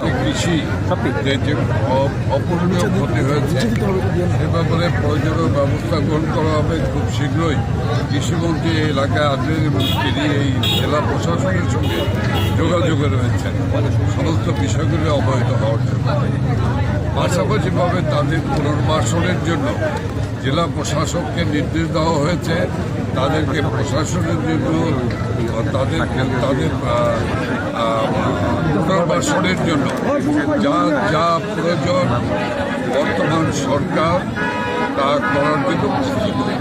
কৃষি যে যে অপূরণীয় ক্ষতি হয়েছে। সে ব্যাপারে প্রয়োজনীয় ব্যবস্থা গ্রহণ করা হবে খুব শীঘ্রই। কৃষিমন্ত্রী এই এলাকায় আসবেন এবং তিনি এই জেলা প্রশাসনের সঙ্গে যোগাযোগে রয়েছেন। সমস্ত বিষয়গুলি অবহিত হওয়ার জন্য। পাশাপাশিভাবে তাদের পুনর্বাসনের জন্য জেলা প্রশাসককে নির্দেশ দেওয়া হয়েছে। তাদেরকে প্রশাসনের জন্য তাদের তাদের আহ, জন্য যা যা প্রয়োজন বর্তমান সরকার তা করার জন্য প্রস্তুত।